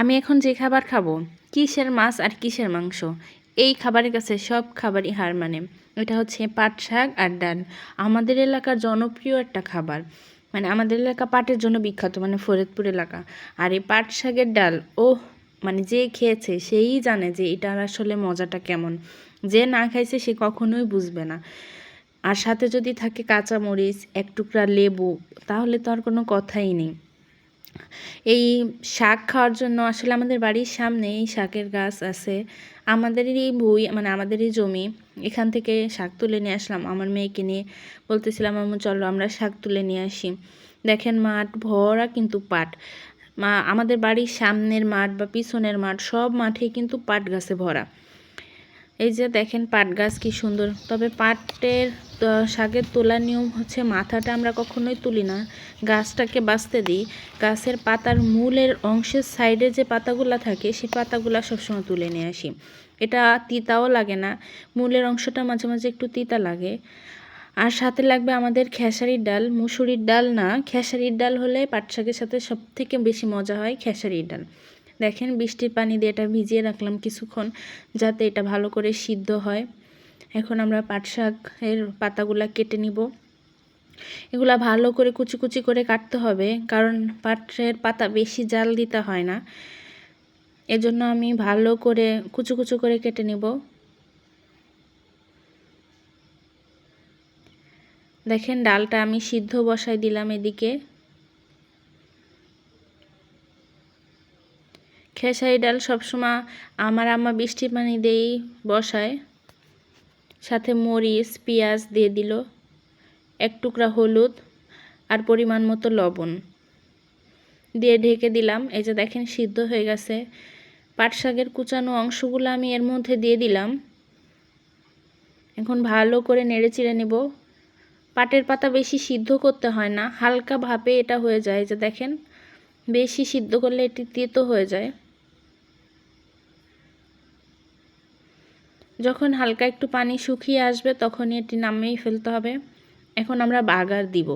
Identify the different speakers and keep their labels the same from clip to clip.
Speaker 1: আমি এখন যে খাবার খাব, কিসের মাছ আর কিসের মাংস, এই খাবারের কাছে সব খাবারই হার মানে। এটা হচ্ছে পাট শাক আর ডাল। আমাদের এলাকার জনপ্রিয় একটা খাবার। মানে আমাদের এলাকা পাটের জন্য বিখ্যাত মানে ফরিদপুর এলাকা। আর এই পাট শাকের ডাল ও মানে যে খেয়েছে, সেই জানে যে এটার আসলে মজাটা কেমন। যে না খাইছে, সে কখনোই বুঝবে না। আর সাথে যদি থাকে কাঁচা মরিচ এক টুকরা লেবু, তাহলে তো আর কোনো কথাই নেই। এই শাক খাওয়ার জন্য আসলে আমাদের বাড়ির সামনে এই শাকের গাছ আছে। আমাদেরই বই মানে আমাদেরই জমি। এখান থেকে শাক তুলে নিয়ে আসলাম। আমার মেয়েকে নিয়ে বলতেছিলাম আমার চলো আমরা শাক তুলে নিয়ে আসি। দেখেন মাঠ ভরা কিন্তু পাট। মা, আমাদের বাড়ির সামনের মাঠ বা পিছনের মাঠ সব মাঠেই কিন্তু পাট গাছে ভরা। এই যে দেখেন পাট গাছ কি সুন্দর। তবে পাটের শাকের তোলার নিয়ম হচ্ছে মাথাটা আমরা কখনোই তুলি না। গাছটাকে বাঁচতে দিই। গাছের পাতার মূলের অংশের সাইডে যে পাতাগুলো থাকে, সেই পাতাগুলো সবসময় তুলে নিয়ে আসি। এটা তিতাও লাগে না। মূলের অংশটা মাঝে মাঝে একটু তিতা লাগে। আর সাথে লাগবে আমাদের খেসারির ডাল। মুসুরির ডাল না, খেসারির ডাল হলে পাট শাকের সাথে সব থেকে বেশি মজা হয় খেসারির ডাল। দেখেন বৃষ্টির পানি দিয়ে এটা ভিজিয়ে রাখলাম কিছুক্ষণ যাতে এটা ভালো করে সিদ্ধ হয়। এখন আমরা পাট শাকের পাতাগুলা কেটে নিব। এগুলা ভালো করে কুচি কুচি করে কাটতে হবে, কারণ পাটের পাতা বেশি জাল দিতে হয় না। এজন্য আমি ভালো করে কুচু কুচু করে কেটে নিব। দেখেন ডালটা আমি সিদ্ধ বসাই দিলাম এদিকে। খেসারি ডাল সবসময় আমার আম্মা বৃষ্টি পানি দিয়েই বসায়। সাথে মরিচ, পেঁয়াজ দিয়ে দিল, এক টুকরা হলুদ আর পরিমাণ মতো লবণ। দিয়ে ঢেকে দিলাম। এই যে দেখেন, সিদ্ধ হয়ে গেছে। পাট শাকের কুচানো অংশগুলো আমি এর মধ্যে দিয়ে দিলাম। এখন ভালো করে নেড়ে চিড়ে নেব। পাটের পাতা বেশি সিদ্ধ করতে হয় না, হালকা ভাবে এটা হয়ে যায়। যে দেখেন, বেশি সিদ্ধ করলে এটি তেতো হয়ে যায়। যখন হালকা একটু পানি শুকিয়ে আসবে, তখনই এটি নামিয়েই ফেলতে হবে। এখন আমরা বাগার দিব।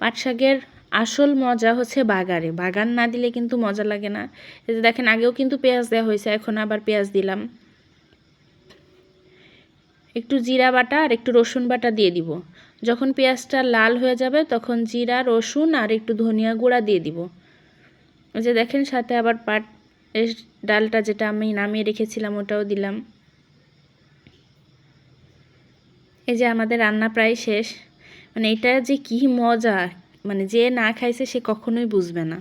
Speaker 1: পাট শাকের আসল মজা হচ্ছে বাগারে। বাগান না দিলে কিন্তু মজা লাগে না। এই যে দেখেন, আগেও কিন্তু পেঁয়াজ দেওয়া হয়েছে, এখন আবার পেঁয়াজ দিলাম। একটু জিরা বাটা আর একটু রসুন বাটা দিয়ে দিব। যখন পেঁয়াজটা লাল হয়ে যাবে, তখন জিরা, রসুন আর একটু ধনিয়া গুঁড়া দিয়ে দিব। যে দেখেন, সাথে আবার পাট ডালটা যেটা আমি নামিয়ে রেখেছিলাম, ওটাও দিলাম। এই যে আমাদের রান্না প্রায় শেষ মানে এটা যে কি মজা মানে যে না খাইছে সে কখনোই বুঝবে না।